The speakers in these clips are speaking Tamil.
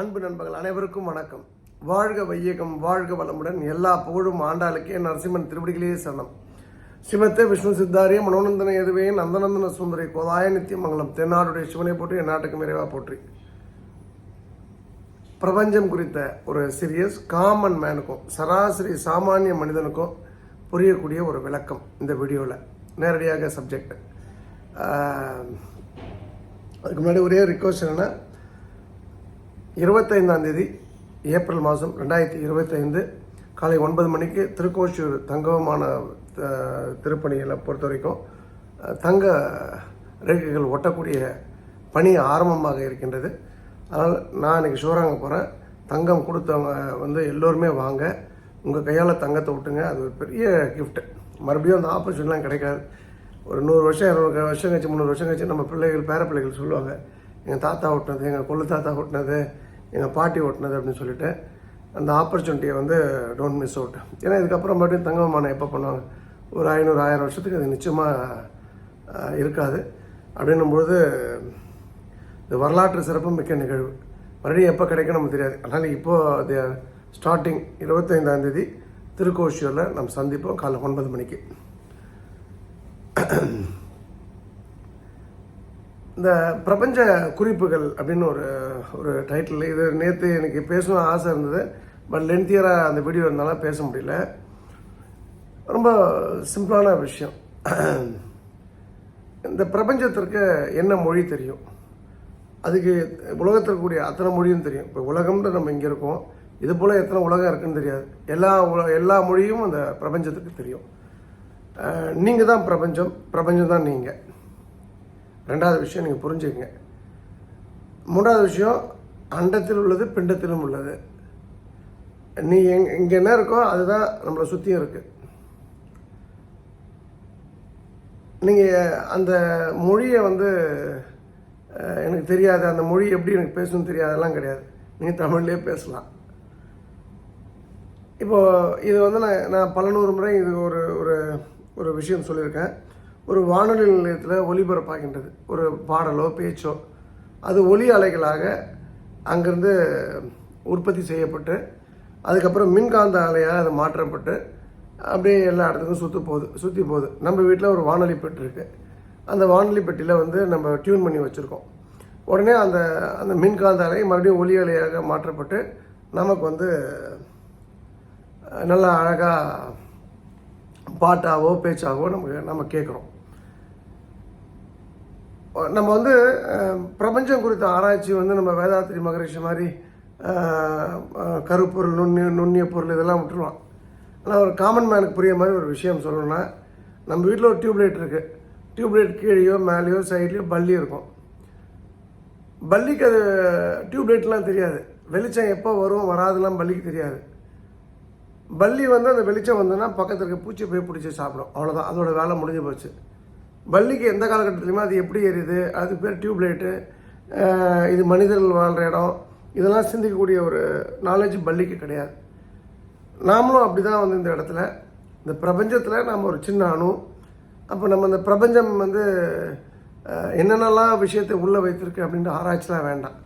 அன்பு நண்பர்கள் அனைவருக்கும் வணக்கம். வாழ்க வையகம் வாழ்க வளமுடன். எல்லா புகழும் ஆண்டாளுக்கே நரசிம்மன் திருவடிகளே சரணம். சிவத்தே விஷ்ணு சித்தாரிய மனோநந்தன எதுவே நந்தநந்தன சுந்தரி கோதாய நித்தியமங்கலம் தென்னாடுடைய சிவனை போற்றி என் நாட்டுக்கு நிறைவா போற்றி. பிரபஞ்சம் குறித்த ஒரு சீரியஸ் காமன் மேனுக்கும் சராசரி சாமானிய மனிதனுக்கும் புரியக்கூடிய ஒரு விளக்கம் இந்த வீடியோவில் நேரடியாக சப்ஜெக்ட் அதுக்கு முன்னாடி ஒரே ரிக்வஸ்ட் என்னென்னா இருபத்தைந்தாம் தேதி ஏப்ரல் மாதம் ரெண்டாயிரத்தி இருபத்தைந்து காலை ஒன்பது மணிக்கு திருக்கோஷூர் தங்கமான திருப்பணிகளை பொறுத்த வரைக்கும் தங்க ரேகைகள் ஒட்டக்கூடிய பணி ஆரம்பமாக இருக்கின்றது. அதனால் நான் இன்றைக்கி சிவராங்க போகிறேன் தங்கம் கொடுத்தவங்க வந்து எல்லோருமே வாங்க. உங்கள் கையால் தங்கத்தை விட்டுங்க. அது ஒரு பெரிய கிஃப்ட்டு மறுபடியும் அந்த ஆப்பர்ச்சுனிட்டிலாம் கிடைக்காது. ஒரு நூறு வருஷம் இரநூறு வருஷம் கழிச்சு முந்நூறு வருஷம் கழிச்சு நம்ம பிள்ளைகள் பேர பிள்ளைகள் சொல்லுவாங்க. எங்கள் தாத்தா ஓட்டினது எங்கள் கொள்ளு தாத்தா ஓட்டினது எங்கள் பாட்டி ஓட்டினது அப்படின்னு சொல்லிட்டு அந்த ஆப்பர்ச்சுனிட்டியை வந்து டோன்ட் மிஸ் அவுட் ஏன்னா இதுக்கப்புறம் மறுபடியும் தங்கமானம் எப்போ பண்ணுவாங்க? ஒரு ஐநூறு ஆயிரம் வருஷத்துக்கு அது நிச்சயமாக இருக்காது. அப்படின்னும்பொழுது இது வரலாற்று சிறப்பு மிக்க நிகழ்வு. மறுபடியும் எப்போ கிடைக்கும் நமக்கு தெரியாது. அதனால் இப்போது ஸ்டார்டிங் இருபத்தைந்தாந்தேதி திருக்கோஷியூரில் நம்ம சந்திப்போம். காலை ஒன்பது மணிக்கு. இந்த பிரபஞ்ச குறிப்புகள் அப்படின்னு ஒரு ஒரு டைட்டில் இது நேற்று எனக்கு பேசணும் ஆசை இருந்தது. பட் லென்த்தியராக அந்த வீடியோ இருந்தாலும் பேச முடியல. ரொம்ப சிம்பிளான விஷயம். இந்த பிரபஞ்சத்திற்கு என்ன மொழி தெரியும்? அதுக்கு உலகத்தில் கூடிய அத்தனை மொழியும் தெரியும். இப்போ உலகம்னு நம்ம இங்கே இருக்கோம். இது போல் எத்தனை உலகம் இருக்குன்னு தெரியாது. எல்லா உல எல்லா மொழியும் அந்த பிரபஞ்சத்துக்கு தெரியும். நீங்கள் தான் பிரபஞ்சம். பிரபஞ்சம் தான் நீங்கள் ரெண்டாவது விஷயம் நீங்கள் புரிஞ்சுக்கங்க. மூன்றாவது விஷயம் அண்டத்தில் உள்ளது பிண்டத்திலும் உள்ளது. நீ எங் இங்கே என்ன இருக்கோ அதுதான் நம்மளை சுற்றியும் இருக்குது நீங்கள் அந்த மொழியை வந்து எனக்கு தெரியாது. அந்த மொழி எப்படி எனக்கு பேசணும்னு தெரியாதெல்லாம் கிடையாது. நீங்கள் தமிழ்லேயே பேசலாம். இப்போது இது வந்து நான் நான் பல நூறு முறை இது ஒரு ஒரு ஒரு விஷயம் சொல்லியிருக்கேன். ஒரு வானொலி நிலையத்தில் ஒலிபரப்பாகின்றது ஒரு பாடலோ பேச்சோ. அது ஒலி அலைகளாக அங்கேருந்து உற்பத்தி செய்யப்பட்டு அதுக்கப்புறம் மின்காந்த அலையாக அது மாற்றப்பட்டு அப்படியே எல்லா இடத்துக்கும் சுற்று போகுது சுற்றி போகுது நம்ம வீட்டில் ஒரு வானொலி பெட்டி இருக்குது அந்த வானொலி பெட்டியில் வந்து நம்ம டியூன் பண்ணி வச்சுருக்கோம். உடனே அந்த அந்த மின்காந்த அலை மறுபடியும் ஒலி அலையாக மாற்றப்பட்டு நமக்கு வந்து நல்லா அழகாக பாட்டாவோ பேச்சாவோ நமக்கு நம்ம கேட்குறோம். நம்ம வந்து பிரபஞ்சம் குறித்த ஆராய்ச்சி வந்து நம்ம வேதாத்திரி மகரிஷி மாதிரி கருப்பொருள் நுண்ணிய நுண்ணிய பொருள் இதெல்லாம் விட்டுருவான். ஆனால் ஒரு காமன் மேனுக்கு புரிய மாதிரி ஒரு விஷயம் சொல்லணும்னா நம்ம வீட்டில் ஒரு டியூப்லைட் இருக்குது டியூப்லைட் கீழேயோ மேலேயோ சைட்லேயோ பள்ளி இருக்கும். பள்ளிக்கு அது டியூப்லைட்லாம் தெரியாது. வெளிச்சம் எப்போ வரும் வராதுலாம் பள்ளிக்கு தெரியாது. பள்ளி வந்து அந்த வெளிச்சம் வந்ததுன்னா பக்கத்தில் இருக்க பூச்சி போய் பிடிச்சி சாப்பிடும். அவ்வளோதான் அதோட வேலை முடிஞ்சு போச்சு. பள்ளிக்கு எந்த காலகட்டத்துலையுமே அது எப்படி எரியுது? அது பேர் டியூப்லைட்டு. இது மனிதர்கள் வாழ்கிற இடம். இதெல்லாம் சிந்திக்கக்கூடிய ஒரு நாலேஜ் பள்ளிக்கு கிடையாது. நாமளும் அப்படி தான் வந்து இந்த இடத்துல. இந்த பிரபஞ்சத்தில் நாம் ஒரு சின்ன அணு. அப்போ நம்ம இந்த பிரபஞ்சம் வந்து என்னென்னலாம் விஷயத்தை உள்ளே வைத்திருக்கு அப்படின்ற ஆராய்ச்சிலாம் வேண்டாம்.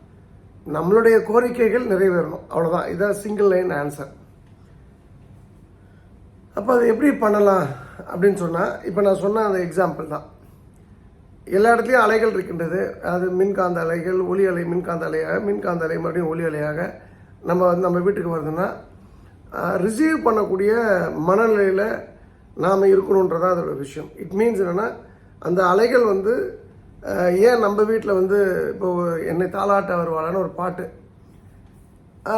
நம்மளுடைய கோரிக்கைகள் நிறைவேறணும். அவ்வளோதான் இதான் சிங்கிள் லைன் ஆன்சர் அப்போ அது எப்படி பண்ணலாம் அப்படின்னு சொன்னால் இப்போ நான் சொன்ன அந்த எக்ஸாம்பிள் தான். எல்லா இடத்துலையும் அலைகள் இருக்கின்றது. அது மின்காந்த அலைகள் ஒலி அலை மின்காந்த அலையாக மின்காந்த அலை மறுபடியும் ஒலி அலையாக நம்ம வந்து நம்ம வீட்டுக்கு வருதுன்னா ரிசீவ் பண்ணக்கூடிய மனநிலையில் நாம் இருக்கணுன்றதான் அதோட விஷயம். இட் மீன்ஸ் என்னென்னா அந்த அலைகள் வந்து ஏன் நம்ம வீட்டில் வந்து இப்போ என்னை தாளாட்ட வருவாளான்னு ஒரு பாட்டு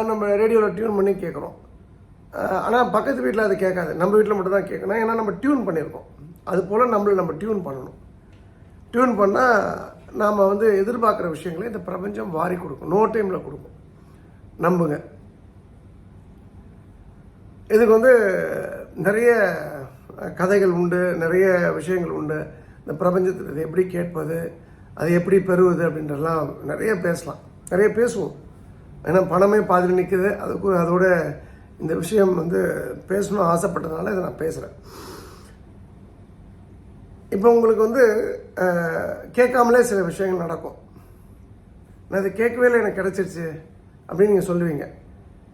நம்ம ரேடியோவில் டியூன் பண்ணி கேட்குறோம் ஆனால் பக்கத்து வீட்டில் அது கேட்காது. நம்ம வீட்டில் மட்டும் தான் கேட்கணும் ஏன்னா நம்ம டியூன் பண்ணியிருக்கோம். அது போல் நம்மளை நம்ம டியூன் பண்ணணும். டியூன் பண்ணால் நாம் வந்து எதிர்பார்க்குற விஷயங்களை இந்த பிரபஞ்சம் வாரி கொடுக்கும். நோ டைமில் கொடுக்கும். நம்புங்க. இதுக்கு வந்து நிறைய கதைகள் உண்டு நிறைய விஷயங்கள் உண்டு. இந்த பிரபஞ்சத்தில் இதை எப்படி கேட்பது அதை எப்படி பெறுவது அப்படின்றலாம் நிறைய பேசலாம். நிறைய பேசுவோம். ஏன்னா பணமே பாதியில் நிற்குது அதுக்கு அதோட இந்த விஷயம் வந்து பேசணும் ஆசைப்பட்டதுனால இதை நான் பேசுகிறேன் இப்போ உங்களுக்கு வந்து கேட்காமலே சில விஷயங்கள் நடக்கும். நான் இதை கேட்கவே இல்லை எனக்கு கிடச்சிருச்சு அப்படின்னு நீங்கள் சொல்லுவீங்க.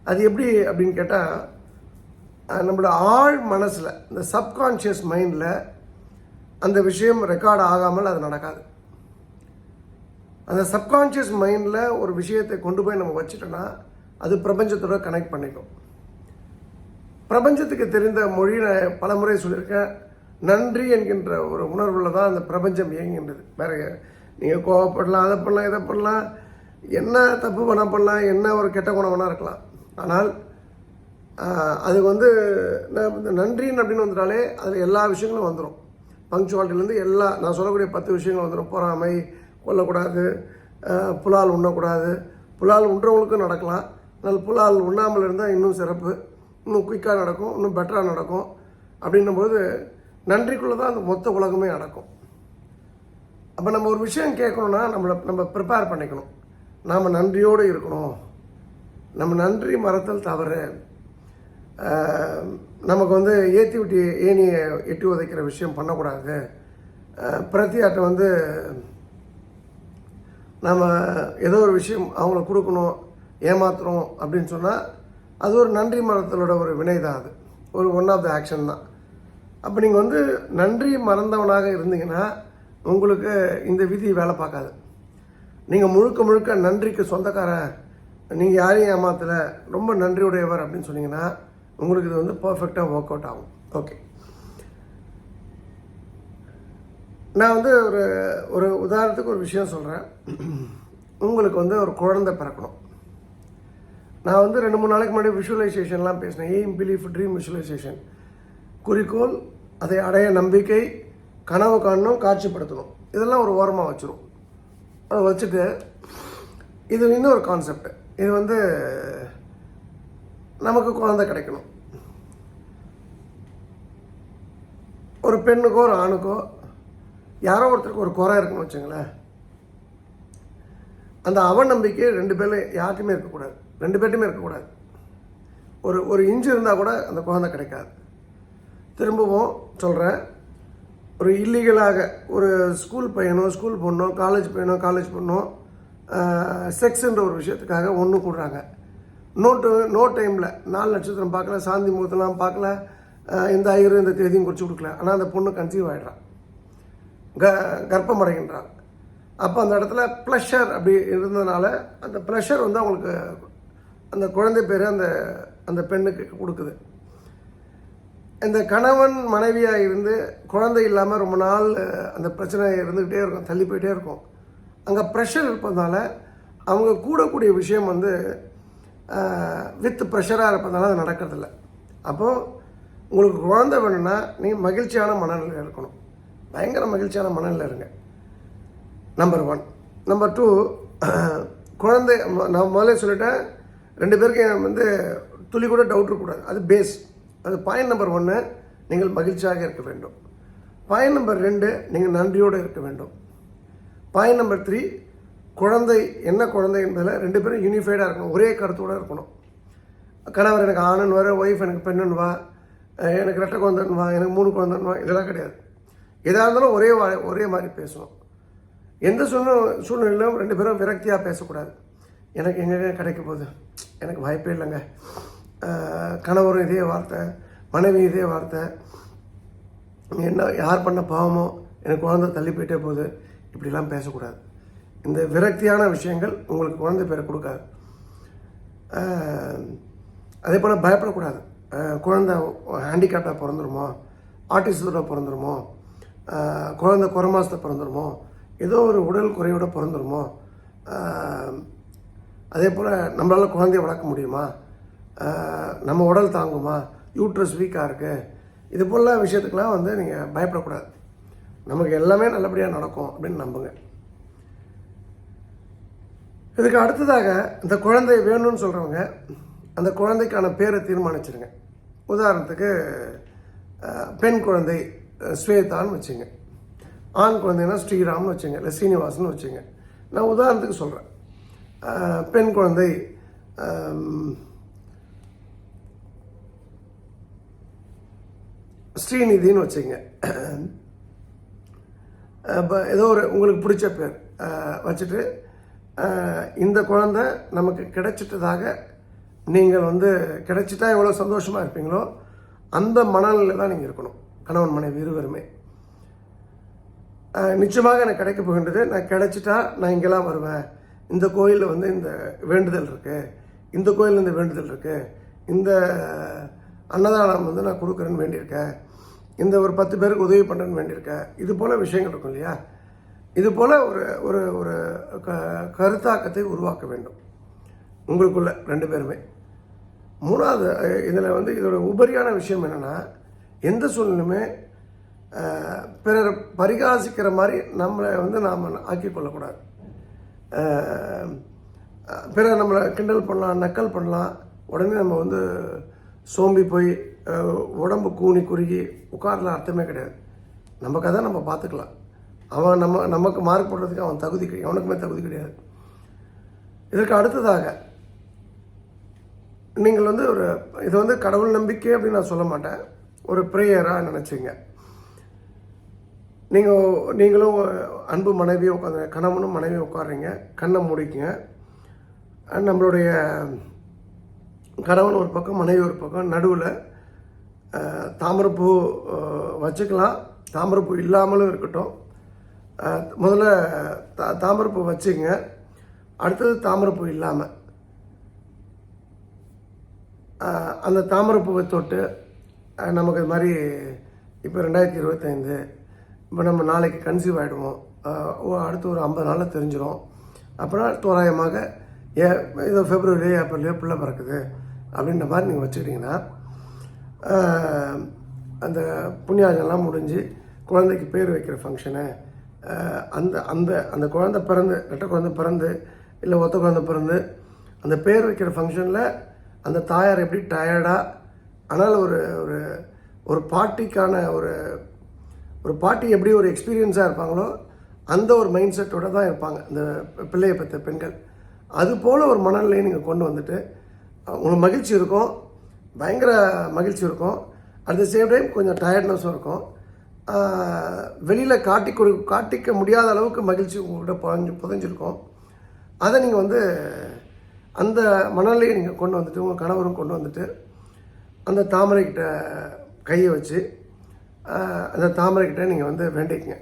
அது எப்படி அப்படின்னு கேட்டால் நம்மளோட ஆழ் மனசில் இந்த சப்கான்ஷியஸ் மைண்டில் அந்த விஷயம் ரெக்கார்ட் ஆகாமல் அது நடக்காது. அந்த சப்கான்ஷியஸ் மைண்டில் ஒரு விஷயத்தை கொண்டு போய் நம்ம வச்சுட்டோன்னா அது பிரபஞ்சத்தோட கனெக்ட் பண்ணிக்கும். பிரபஞ்சத்துக்கு தெரிந்த மொழி நான் பல முறை சொல்லியிருக்கேன். நன்றி என்கின்ற ஒரு உணர்வில் தான் அந்த பிரபஞ்சம் இயங்குகின்றது. வேற நீங்கள் கோவப்படலாம் அதை பண்ணலாம் இதை பண்ணலாம் என்ன தப்பு பண்ண பண்ணலாம் என்ன ஒரு கெட்ட குணம் வேணால் இருக்கலாம். ஆனால் அது வந்து நான் இந்த நன்றின்னு அப்படின்னு வந்துட்டாலே அதில் எல்லா விஷயங்களும் வந்துடும் பங்க்சுவாலிட்டிலேருந்து எல்லா நான் சொல்லக்கூடிய பத்து விஷயங்கள் வந்துடும் பொறாமை கொல்லக்கூடாது புலால் உண்ணக்கூடாது. புலால் உண்றவங்களுக்கும் நடக்கலாம். ஆனால் புலால் உண்ணாமல் இருந்தால் இன்னும் சிறப்பு. இன்னும் குயிக்காக நடக்கும் இன்னும் பெட்டராக நடக்கும். அப்படின்னும்போது நன்றிக்குள்ளே தான் அந்த மொத்த உலகமே நடக்கும் அப்போ நம்ம ஒரு விஷயம் கேட்கணுன்னா நம்மளை நம்ம ப்ரிப்பேர் பண்ணிக்கணும். நாம் நன்றியோடு இருக்கணும். நம்ம நன்றி மறத்தல் தவறு. நமக்கு வந்து ஏற்றி விட்டு ஏனியை எட்டி உதைக்கிற விஷயம் பண்ணக்கூடாது. பிரத்தியாட்டை வந்து நம்ம ஏதோ ஒரு விஷயம் அவங்களுக்கு கொடுக்கணும் ஏமாத்துறோம் அப்படின்னு சொன்னால் அது ஒரு நன்றி மறத்தலோட ஒரு வினை தான் அது. ஒரு ஒன் ஆஃப் த ஆக்ஷன் தான். அப்போ நீங்கள் வந்து நன்றி மறந்தவனாக இருந்தீங்கன்னா உங்களுக்கு இந்த விதி வேலை பார்க்காது. நீங்கள் முழுக்க முழுக்க நன்றிக்கு சொந்தக்காரன் நீங்கள் யாரையும் ஏமாத்தலை ரொம்ப நன்றியுடையவர் அப்படின்னு சொன்னீங்கன்னா உங்களுக்கு இது வந்து பர்ஃபெக்டாக ஒர்க் அவுட் ஆகும். ஓகே நான் வந்து ஒரு ஒரு உதாரணத்துக்கு ஒரு விஷயம் சொல்கிறேன் உங்களுக்கு வந்து ஒரு குழந்தை பிறக்கணும். நான் வந்து ரெண்டு மூணு நாளைக்கு முன்னாடி விஷுவலைசேஷன்லாம் பேசினேன். எய்ம் பிலீஃப் ட்ரீம் விஷுவலைசேஷன் குறிக்கோள் அதை அடைய நம்பிக்கை கனவு காணணும் காட்சிப்படுத்தணும். இதெல்லாம் ஒரு ஓரமாக வச்சிடும் அதை வச்சுட்டு இது இன்னொரு கான்செப்ட் இது வந்து நமக்கு குழந்தை கிடைக்கணும். ஒரு பெண்ணுக்கோ ஒரு ஆணுக்கோ யாரோ ஒருத்தருக்கு ஒரு குறை இருக்குன்னு வச்சுங்களேன். அந்த அவநம்பிக்கை ரெண்டு பேரும் யாருக்குமே இருக்கக்கூடாது. ரெண்டு பேர்ட்டுமே இருக்கக்கூடாது. ஒரு ஒரு இன்ச்சு இருந்தால் கூட அந்த குழந்தை கிடைக்காது. திரும்பவும் சொல்கிறேன் ஒரு இல்லீகலாக ஒரு ஸ்கூல் பையனோ ஸ்கூல் பொண்ணோ காலேஜ் பையனோ காலேஜ் பொண்ணோ செக்ஸ்ன்ற ஒரு விஷயத்துக்காக ஒன்று கூடுறாங்க. நோ நோ டைமில் நாலு நட்சத்திரம் பார்க்கல சாந்தி முகத்தெல்லாம் பார்க்கல இந்த ஐயரும் இந்த தேதியும் குறித்து கொடுக்கல. ஆனால் அந்த பொண்ணு கன்சீவ் ஆகிடுறான் க கர்ப்பம் அடைகின்றான். அப்போ அந்த இடத்துல ப்ளஷர் அப்படி இருந்ததுனால அந்த ப்ளஷர் வந்து அவங்களுக்கு அந்த குழந்தை பேர் அந்த அந்த பெண்ணுக்கு கொடுக்குது. இந்த கணவன் மனைவியாக இருந்து குழந்தை இல்லாமல் ரொம்ப நாள் அந்த பிரச்சனை இருந்துக்கிட்டே இருக்கும் தள்ளி போயிட்டே இருக்கும். அங்கே ப்ரெஷர் இருப்பதனால அவங்க கூடக்கூடிய விஷயம் வந்து வித் ப்ரெஷராக இருப்பதனால அது நடக்கிறதில்ல. அப்போது உங்களுக்கு குழந்தை வேணும்னா நீங்கள் மகிழ்ச்சியான மனநிலை இருக்கணும். பயங்கர மகிழ்ச்சியான மனநிலை இருங்க. நம்பர் ஒன் நம்பர் டூ குழந்தை நான் முதல்ல சொல்லிட்டேன் ரெண்டு பேருக்கும் வந்து துளி கூட டவுட் இருக்கக்கூடாது. அது பேஸ் அது பாயிண்ட் நம்பர் ஒன்று நீங்கள் மகிழ்ச்சியாக இருக்க வேண்டும். பாயிண்ட் நம்பர் ரெண்டு நீங்கள் நன்றியோடு இருக்க வேண்டும். பாயிண்ட் நம்பர் த்ரீ குழந்தை என்ன குழந்தை என்பதில் ரெண்டு பேரும் யூனிஃபைடாக இருக்கணும். ஒரே கருத்தோடு இருக்கணும். கணவர் எனக்கு ஆணன் வர ஒய்ஃப் எனக்கு பெண்ணுன்னு வா எனக்கு ரெட்டை குழந்தைன்னு வா எனக்கு மூணு குழந்தைன்னு வா இதெல்லாம் கிடையாது. எதாக இருந்தாலும் ஒரே வா ஒரே மாதிரி பேசணும். எந்த சூழ்நிலை சூழ்நிலையிலும் ரெண்டு பேரும் விரக்தியாக பேசக்கூடாது. எனக்கு எங்கே கிடைக்க போகுது? எனக்கு வாய்ப்பே இல்லைங்க. கணவரும் இதே வார்த்தை மனைவி இதே வார்த்தை. என்ன யார் பண்ண பாவமோ எனக்கு குழந்தை தள்ளி போயிட்டே போகுது. இப்படிலாம் பேசக்கூடாது. இந்த விரக்தியான விஷயங்கள் உங்களுக்கு குழந்தை பேரை கொடுக்காது. அதே போல் பயப்படக்கூடாது. குழந்தை ஹேண்டிகேப்டாக பிறந்துருமோ ஆர்டிஸ்டோட பிறந்துருமோ குழந்தை குறை மாசத்தை பிறந்துருமோ ஏதோ ஒரு உடல் குறையோட பிறந்துருமோ அதே போல் நம்மளால் குழந்தைய வளர்க்க முடியுமா? நம்ம உடல் தாங்குமா? யூட்ரஸ் வீக்காக இருக்குது இது போல விஷயத்துக்கெலாம் வந்து நீங்கள் பயப்படக்கூடாது. நமக்கு எல்லாமே நல்லபடியாக நடக்கும் அப்படின்னு நம்புங்க. இதுக்கு அடுத்ததாக இந்த குழந்தை வேணும்னு சொல்கிறவங்க அந்த குழந்தைக்கான பேரை தீர்மானிச்சிருங்க. உதாரணத்துக்கு பெண் குழந்தை ஸ்வேதான்னு வச்சுங்க. ஆண் குழந்தைன்னா ஸ்ரீராம்னு வச்சுங்க இல்லை சீனிவாசன் வச்சுங்க. நான் உதாரணத்துக்கு சொல்கிறேன் பெண் குழந்தை ஸ்ரீநிதின்னு வச்சுங்க இப்போ ஏதோ ஒரு உங்களுக்கு பிடிச்ச பேர் வச்சுட்டு இந்த குழந்தை நமக்கு கிடைச்சிட்டதாக நீங்கள் வந்து கிடைச்சிட்டா எவ்வளோ சந்தோஷமாக இருப்பீங்களோ அந்த மனநிலையில் தான் நீங்கள் இருக்கணும். கணவன் மனைவி இருவருமே. நிச்சயமாக எனக்கு கிடைக்க போகின்றது நான் கிடைச்சிட்டா நான் இங்கெல்லாம் வருவேன். இந்த கோயிலில் வந்து இந்த வேண்டுதல் இருக்கு. இந்த கோயிலில் இந்த வேண்டுதல் இருக்கு. இந்த அன்னதானம் வந்து நான் கொடுக்குறேன்னு வேண்டியிருக்கேன் இந்த ஒரு பத்து பேருக்கு உதவி பண்ணுறேன்னு வேண்டியிருக்கேன் இது போல் விஷயங்கள் இருக்கும் இல்லையா? இது போல் ஒரு ஒரு ஒரு க கருத்தாக்கத்தை உருவாக்க வேண்டும். உங்களுக்குள்ள ரெண்டு பேருமே. மூணாவது இதில் வந்து இதோட உபரியான விஷயம் என்னென்னா எந்த சூழ்நிலையுமே பிறர் பரிகாசிக்கிற மாதிரி நம்மளை வந்து நாம் ஆக்கிக்கொள்ளக்கூடாது பிற நம்மளை கிண்டல் பண்ணலாம் நக்கல் பண்ணலாம். உடனே நம்ம வந்து சோம்பி போய் உடம்பு கூனி குறுகி உட்காரலாம் அர்த்தமே கிடையாது. நம்ம கதை நம்ம பார்த்துக்கலாம். அவன் நம்ம நமக்கு மார்க் போடுறதுக்கு அவன் தகுதி கிடையாது அவனுக்குமே தகுதி கிடையாது. இதற்கு அடுத்ததாக நீங்கள் வந்து ஒரு இது வந்து கடவுள் நம்பிக்கை அப்படின்னு நான் சொல்ல மாட்டேன். ஒரு ப்ரேயராக நினச்சிங்க. நீங்கள் நீங்களும் அன்பு மனைவியும் உட்காந்து கணவனும் மனைவியும் உட்காடுறீங்க கண்ணை மூடிக்குங்க. நம்மளுடைய கணவன் ஒரு பக்கம் மனைவி ஒரு பக்கம் நடுவில் தாமரைப்பூ வச்சுக்கலாம். தாமரைப்பூ இல்லாமலும் இருக்கட்டும். முதல்ல தா தாமரைப்பூ வச்சுங்க. அடுத்தது தாமரைப்பூ இல்லாமல் அந்த தாமரைப்பூவை தொட்டு நமக்கு இது மாதிரி இப்போ ரெண்டாயிரத்தி இருபத்தைந்து இப்போ நம்ம நாளைக்கு கன்சீவ் ஆகிடுவோம் அடுத்து ஒரு ஐம்பது நாளில் தெரிஞ்சிடும் அப்புறம் தோராயமாக ஏ இது ஃபெப்ரவரி ஏப்ரல்லையோ பிள்ளை பிறக்குது. அப்படின்ற மாதிரி நீங்கள் வச்சுக்கிட்டிங்கன்னா அந்த புண்ணியாஜெல்லாம் முடிஞ்சு குழந்தைக்கு பேர் வைக்கிற ஃபங்க்ஷனு அந்த அந்த அந்த குழந்தை பிறந்து ரெட்டை குழந்தை பிறந்து இல்லை ஒத்த குழந்தை பிறந்து அந்த பேர் வைக்கிற ஃபங்க்ஷனில் அந்த தாயார் எப்படி டயர்டாக ஆனால் ஒரு ஒரு ஒரு பாட்டிக்கான ஒரு ஒரு பாட்டி எப்படி ஒரு எக்ஸ்பீரியன்ஸாக இருப்பாங்களோ அந்த ஒரு மைண்ட் செட்டோட தான் இருப்பாங்க இந்த பிள்ளையை பெற்ற பெண்கள். அது போல் ஒரு மனநிலையை நீங்கள் கொண்டு வந்துட்டு உங்களுக்கு மகிழ்ச்சி இருக்கும் பயங்கர மகிழ்ச்சி இருக்கும். அட் த சேம் டைம் கொஞ்சம் டயர்ட்னஸும் இருக்கும். வெளியில் காட்டி கொடு காட்டிக்க முடியாத அளவுக்கு மகிழ்ச்சி உங்கள்கிட்ட புதஞ்சு புதஞ்சிருக்கும். அதை நீங்கள் வந்து அந்த மணலையை நீங்கள் கொண்டு வந்துட்டு உங்கள் கணவரும் கொண்டு வந்துட்டு அந்த தாமரைக்கிட்ட கையை வச்சு அந்த தாமரைக்கிட்ட நீங்கள் வந்து வேண்டிக்கங்க.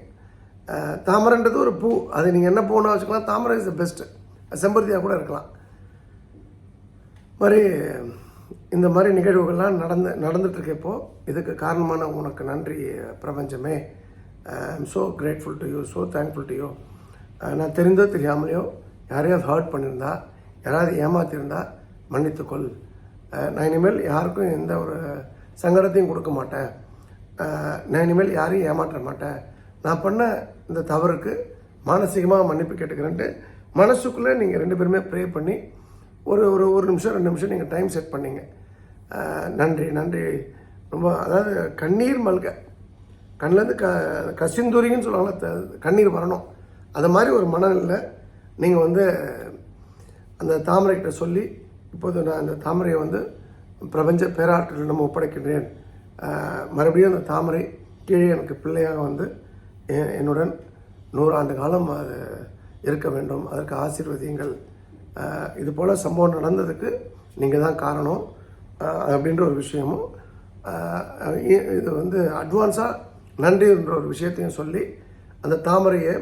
தாமரைன்றது ஒரு பூ. அது நீங்கள் என்ன பூன்னு வச்சுக்கலாம் தாமரை இஸ் த பெஸ்ட்டு செம்பருத்தியாக கூட இருக்கலாம். மாதிரி இந்த மாதிரி நிகழ்வுகள்லாம் நடந்து நடந்துகிட்ருக்கப்போ இதுக்கு காரணமான உனக்கு நன்றி பிரபஞ்சமே. I'm so grateful to you so thankful to you நான் தெரிந்தோ தெரியாமலையோ யாரையாவது ஹர்ட் பண்ணியிருந்தா யாராவது ஏமாத்திருந்தா மன்னித்துக்கொள். நான் இனிமேல் யாருக்கும் எந்த ஒரு சங்கடத்தையும் கொடுக்க மாட்டேன். நான் இனிமேல் யாரையும் ஏமாற்ற மாட்டேன். நான் பண்ண இந்த தவறுக்கு மானசீகமாக மன்னிப்பு கேட்டுக்கிறேன்ட்டு மனசுக்குள்ளே நீங்கள் ரெண்டு பேருமே ப்ரே பண்ணி ஒரு ஒரு ஒரு நிமிஷம் ரெண்டு நிமிஷம் நீங்கள் டைம் செட் பண்ணிங்க. நன்றி நன்றி. ரொம்ப அதாவது கண்ணீர் மல்க. கண்ணிலேருந்து க கசிந்துரின்னு சொல்லுவாங்களா த- கண்ணீர் வரணும். அது மாதிரி ஒரு மனநிலை நீங்கள் வந்து அந்த தாமரைக்கிட்ட சொல்லி இப்போது நான் அந்த தாமரையை வந்து பிரபஞ்ச பேராற்றல் நம்ம ஒப்படைக்கின்றேன். மறுபடியும் அந்த தாமரை கீழே எனக்கு பிள்ளையாக வந்து எ- என்னுடன் நூறாண்டு காலம் அது இருக்க வேண்டும். அதற்கு ஆசீர்வதியுங்கள். இது போல் சம்பவம் நடந்ததுக்கு நீங்கள் தான் காரணம். அப்படின்ற ஒரு விஷயமும் இது வந்து அட்வான்ஸாக நன்றின்ற ஒரு விஷயத்தையும் சொல்லி அந்த தாமரையை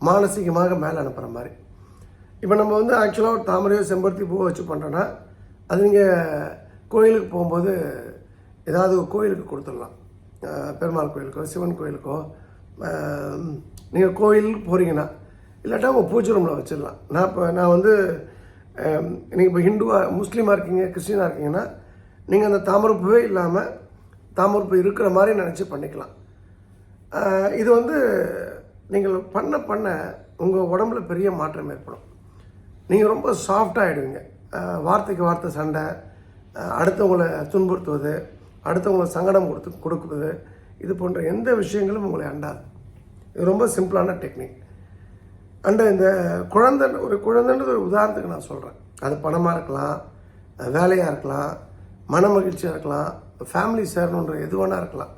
மானசீகமாக மேலே அனுப்புகிற மாதிரி. இப்போ நம்ம வந்து ஆக்சுவலாக ஒரு தாமரையோ செம்பருத்தி பூவை வச்சு பண்ணுறோன்னா அது நீங்கள் கோயிலுக்கு போகும்போது ஏதாவது ஒரு கோயிலுக்கு கொடுத்துடலாம். பெருமாள் கோயிலுக்கோ சிவன் கோயிலுக்கோ நீங்கள் கோயிலுக்கு போகிறீங்கன்னா இல்லாட்டா உங்கள் பூஜை ரூமில் வச்சிடலாம். நான் இப்போ நான் வந்து நீங்கள் இப்போ ஹிந்துவாக முஸ்லீமாக இருக்கீங்க கிறிஸ்டினாக இருக்கீங்கன்னா நீங்கள் அந்த தாமரைப்பூவே இல்லாமல் தாமரைப்பூ இருக்கிற மாதிரி நினச்சி பண்ணிக்கலாம். இது வந்து நீங்கள் பண்ண பண்ண உங்கள் உடம்புல பெரிய மாற்றம் ஏற்படும். நீங்கள் ரொம்ப சாஃப்டாக ஆகிடுவீங்க வார்த்தைக்கு வார்த்தை சண்டை அடுத்தவங்களை துன்புறுத்துவது அடுத்தவங்களை சங்கடம் கொடுத்து கொடுக்குறது இது போன்ற எந்த விஷயங்களும் உங்களை அண்டாது. இது ரொம்ப சிம்பிளான டெக்னிக். அண்டு இந்த குழந்தை ஒரு குழந்தைன்றது ஒரு உதாரணத்துக்கு நான் சொல்கிறேன் அது பணமாக இருக்கலாம் வேலையாக இருக்கலாம் மன மகிழ்ச்சியாக இருக்கலாம் ஃபேமிலி சேரணுன்ற எது வேணா இருக்கலாம்.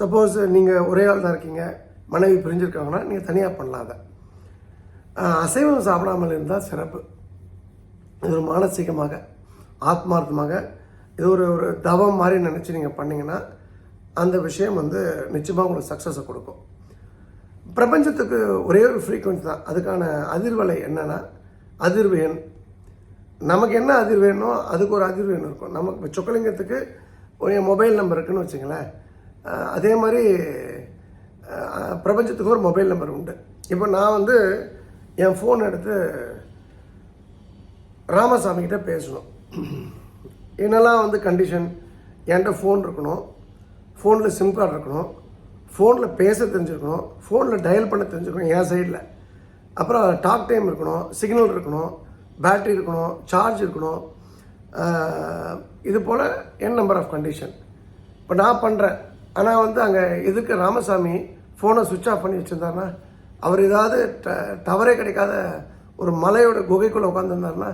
சப்போஸ் நீங்கள் ஒரே ஆள் தான் இருக்கீங்க மனைவி பிரிஞ்சிருக்காங்கன்னா நீங்கள் தனியாக பண்ணலாம் அதை. அசைவம் சாப்பிடாமல் இருந்தால் சிறப்பு. இது ஒரு மானசீகமாக ஆத்மார்த்தமாக இது ஒரு ஒரு தவம் மாதிரி நினச்சி நீங்கள் பண்ணிங்கன்னா அந்த விஷயம் வந்து நிச்சயமாக உங்களுக்கு சக்ஸஸை கொடுக்கும். பிரபஞ்சத்துக்கு ஒரே ஒரு ஃப்ரீக்குவென்சி தான். அதுக்கான அதிர்வலை என்னன்னா அதிர்வு எண். நமக்கு என்ன அதிர்வு வேணுமோ அதுக்கு ஒரு அதிர்வு எண் இருக்கும். நமக்கு இப்போ சொக்கலிங்கத்துக்கு ஒரு மொபைல் நம்பர் இருக்குன்னு வச்சுங்களேன் அதே மாதிரி பிரபஞ்சத்துக்கு ஒரு மொபைல் நம்பர் உண்டு. இப்போ நான் வந்து என் ஃபோன் எடுத்து ராமசாமிகிட்ட பேசணும். என்னெல்லாம் வந்து கண்டிஷன் என்கிட்ட ஃபோன் இருக்கணும். ஃபோனில் சிம் கார்டு இருக்கணும். ஃபோனில் பேச தெரிஞ்சுருக்கணும். ஃபோனில் டயல் பண்ண தெரிஞ்சுருக்கணும் என் சைடில் அப்புறம் டாக் டைம் இருக்கணும். சிக்னல் இருக்கணும். பேட்டரி இருக்கணும். சார்ஜ் இருக்கணும். இது போல் என் நம்பர் ஆஃப் கண்டிஷன் இப்போ நான் பண்ணுறேன் ஆனால் வந்து அங்கே எதுக்கு ராமசாமி ஃபோனை சுவிட்ச் ஆஃப் பண்ணி வச்சுருந்தாருன்னா அவர் ஏதாவது ட டவரே கிடைக்காத ஒரு மலையோட குகைக்குள்ளே உட்காந்துருந்தாருன்னா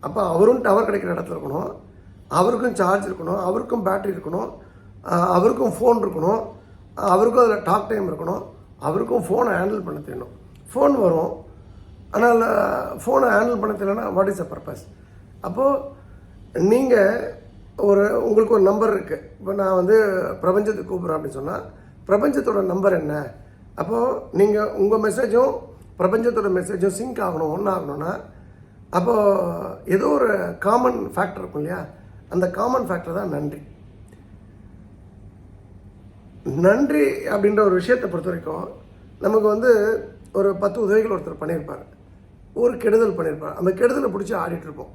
அப்போ அவரும் டவர் கிடைக்கிற இடத்துல இருக்கணும். அவருக்கும் சார்ஜ் இருக்கணும் அவருக்கும் பேட்டரி இருக்கணும் அவருக்கும் ஃபோன் இருக்கணும் அவருக்கும் அதில் டாக் டைம் இருக்கணும் அவருக்கும் ஃபோனை ஹேண்டில் பண்ண தெரியணும். ஃபோன் வரும் ஆனால் ஃபோனை ஹேண்டில் பண்ண தெரியலனா வாட் இஸ் அ பர்பஸ் அப்போது நீங்கள் ஒரு உங்களுக்கு ஒரு நம்பர் இருக்குது இப்போ நான் வந்து பிரபஞ்சத்துக்கு கூப்பிட்றேன் அப்படின்னு சொன்னால் பிரபஞ்சத்தோட நம்பர் என்ன? அப்போது நீங்கள் உங்கள் மெசேஜும் பிரபஞ்சத்தோட மெசேஜும் சிங்க் ஆகணும் ஒன்றாகணும்னா அப்போது ஏதோ ஒரு காமன் ஃபேக்டர் இருக்கும் இல்லையா? அந்த காமன் ஃபேக்டர் தான் நன்றி. நன்றி அப்படின்ற ஒரு விஷயத்தை பொறுத்த வரைக்கும் நமக்கு வந்து ஒரு பத்து உதவிகள் ஒருத்தர் பண்ணியிருப்பார். ஒரு கெடுதல் பண்ணியிருப்பார். அந்த கெடுதலை பிடிச்சி ஆடிட்டுருப்போம்.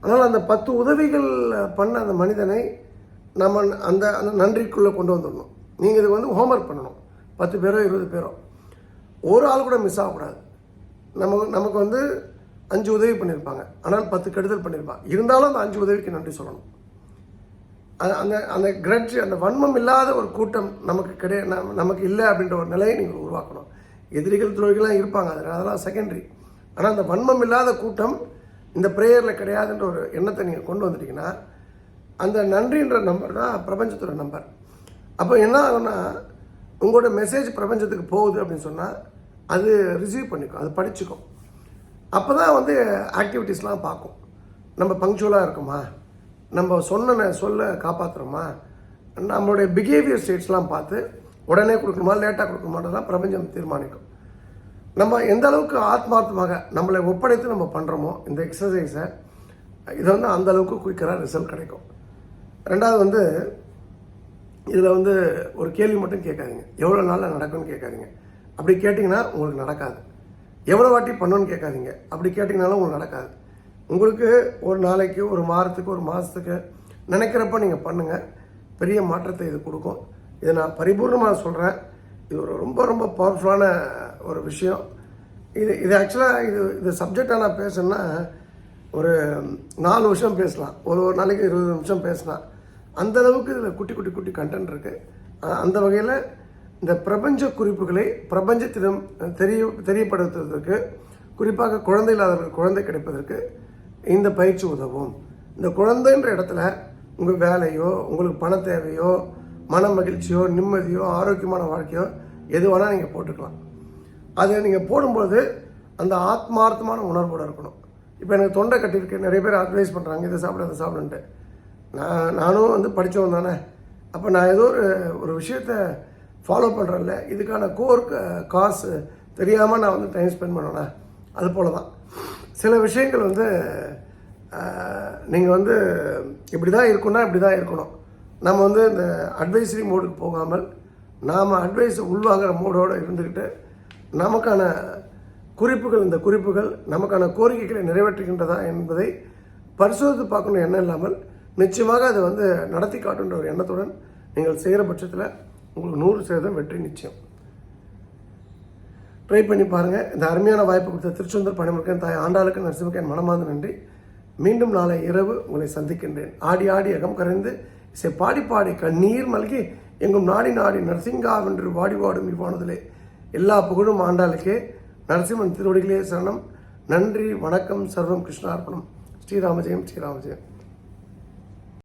இருப்போம் அந்த பத்து உதவிகள் பண்ண அந்த மனிதனை நம்ம அந்த அந்த நன்றிக்குள்ளே கொண்டு வந்துடணும். நீங்கள் இது வந்து ஹோம்ஒர்க் பண்ணணும். பத்து பேரோ இருபது பேரோ. ஒரு ஆள் கூட மிஸ் ஆகக்கூடாது. நமக்கு நமக்கு வந்து அஞ்சு உதவி பண்ணியிருப்பாங்க ஆனால் பத்து கெடுதல் பண்ணியிருப்பாங்க இருந்தாலும் அந்த அஞ்சு உதவிக்கு நன்றி சொல்லணும். அந்த அந்த கிரட்ஜ் அந்த வன்மம் இல்லாத ஒரு கூட்டம் நமக்கு கிடை நமக்கு இல்லை அப்படின்ற ஒரு நிலையை நீங்கள் உருவாக்கணும். எதிரிகள் துறைகள்லாம் இருப்பாங்க. அதில் அதெல்லாம் செகண்டரி ஆனால் அந்த வன்மம் இல்லாத கூட்டம் இந்த ப்ரேயரில் கிடையாதுன்ற ஒரு எண்ணத்தை நீங்கள் கொண்டு வந்துட்டீங்கன்னா அந்த நன்றின்ற நம்பர் தான் பிரபஞ்சத்தோட நம்பர் அப்போ என்ன ஆகும்னா உங்களோட மெசேஜ் பிரபஞ்சத்துக்கு போகுது அப்படின்னு சொன்னால் அது ரிசீவ் பண்ணிக்கும். அது படிச்சுக்கும். அப்போ தான் வந்து ஆக்டிவிட்டீஸ்லாம் பார்க்கும். நம்ம பங்க்சுவலாக இருக்குமா? நம்ம சொன்ன சொல்ல காப்பாற்றுறோமா நம்மளுடைய பிஹேவியர் ஸ்டேட்ஸ்லாம் பார்த்து உடனே கொடுக்கணுமா லேட்டாக கொடுக்கணுமான்றதான் பிரபஞ்சம் தீர்மானிக்கும். நம்ம எந்த அளவுக்கு ஆத்மார்த்தமாக நம்மளை ஒப்படைத்து நம்ம பண்ணுறோமோ இந்த எக்ஸசைஸை இதை வந்து அந்த அளவுக்கு குயிக்கராக ரிசல்ட் கிடைக்கும். ரெண்டாவது வந்து இதில் வந்து ஒரு கேள்வி மட்டும் கேட்காதீங்க. எவ்வளோ நாளில் நடக்கும்னு கேட்காதீங்க. அப்படி கேட்டிங்கன்னா உங்களுக்கு நடக்காது. எவ்வளோ வாட்டி பண்ணணும்னு கேட்காதீங்க. அப்படி கேட்டிங்கனாலும் உங்களுக்கு நடக்காது. உங்களுக்கு ஒரு நாளைக்கு ஒரு வாரத்துக்கு ஒரு மாதத்துக்கு நினைக்கிறப்ப நீங்கள் பண்ணுங்கள் பெரிய மாற்றத்தை இது கொடுக்கும். இதை நான் பரிபூர்ணமாக சொல்கிறேன் இது ஒரு ரொம்ப ரொம்ப பவர்ஃபுல்லான ஒரு விஷயம். இது இது ஆக்சுவலாக இது இது சப்ஜெக்டாக நான் பேசணுன்னா ஒரு நாலு வருஷம் பேசலாம். ஒரு ஒரு நாளைக்கு இருபது நிமிஷம் பேசலாம். அந்தளவுக்கு இதில் குட்டி குட்டி குட்டி கண்டென்ட் இருக்குது அந்த வகையில் இந்த பிரபஞ்ச குறிப்புகளை பிரபஞ்சத்திடம் தெரிய தெரியப்படுத்துவதற்கு குறிப்பாக குழந்தை இல்லாதவர்கள் குழந்தை கிடைப்பதற்கு இந்த பயிற்சி உதவும். இந்த குழந்தைன்ற இடத்துல உங்கள் வேலையோ உங்களுக்கு பண தேவையோ மன மகிழ்ச்சியோ நிம்மதியோ ஆரோக்கியமான வாழ்க்கையோ எது வேணால் நீங்கள் போட்டுக்கலாம். அதை நீங்கள் போடும்போது அந்த ஆத்மார்த்தமான உணர்வோடு இருக்கணும். இப்போ எனக்கு தொண்டை கட்டியிருக்கு நிறைய பேர் அட்வைஸ் பண்ணுறாங்க இதை சாப்பிட அதை சாப்பிடுன்ட்டு. நான் நானும் வந்து படித்தவன் தானே. அப்போ நான் ஏதோ ஒரு ஒரு விஷயத்த ஃபாலோ பண்ணுறேன்ல இதுக்கான கோர் காசு தெரியாமல் நான் வந்து டைம் ஸ்பெண்ட் பண்ணுவேனே அது போல தான் சில விஷயங்கள் வந்து நீங்கள் வந்து இப்படி தான் இருக்குன்னா இப்படி தான் இருக்கணும். நம்ம வந்து இந்த அட்வைசரி மோடுக்கு போகாமல் நாம் அட்வைஸ் உள்வாங்கிற மோடோடு இருந்துக்கிட்டு நமக்கான குறிப்புகள் இந்த குறிப்புகள் நமக்கான கோரிக்கைகளை நிறைவேற்றுகின்றதா என்பதை பரிசோதித்து பார்க்கணும் எண்ணம் இல்லாமல் நிச்சயமாக அதை வந்து நடத்தி காட்டுன்ற ஒரு எண்ணத்துடன் நீங்கள் செய்கிற பட்சத்தில் உங்களுக்கு நூறு சதவீதம் வெற்றி நிச்சயம். ட்ரை பண்ணி பாருங்கள் இந்த அருமையான வாய்ப்பு கொடுத்த திருச்செந்தூர் பணிமுருகன் தாய் ஆண்டாளுக்கு நரசிம்மக்கன் மனமார்ந்த நன்றி. மீண்டும் நாளை இரவு உங்களை சந்திக்கின்றேன். ஆடி ஆடி அகம் கரைந்து இசை பாடி பாடி கண்ணீர் மல்கி எங்கும் நாடி நாடி நரசிங்காவென்று வாடி வாடும் இவ்வானதிலே. எல்லா புகழும் ஆண்டாளுக்கே. நரசிம்மன் திருவடிகளே சரணம். நன்றி வணக்கம் சர்வம் கிருஷ்ணார்ப்பணம். ஸ்ரீராமஜெயம் ஸ்ரீராமஜெயம்.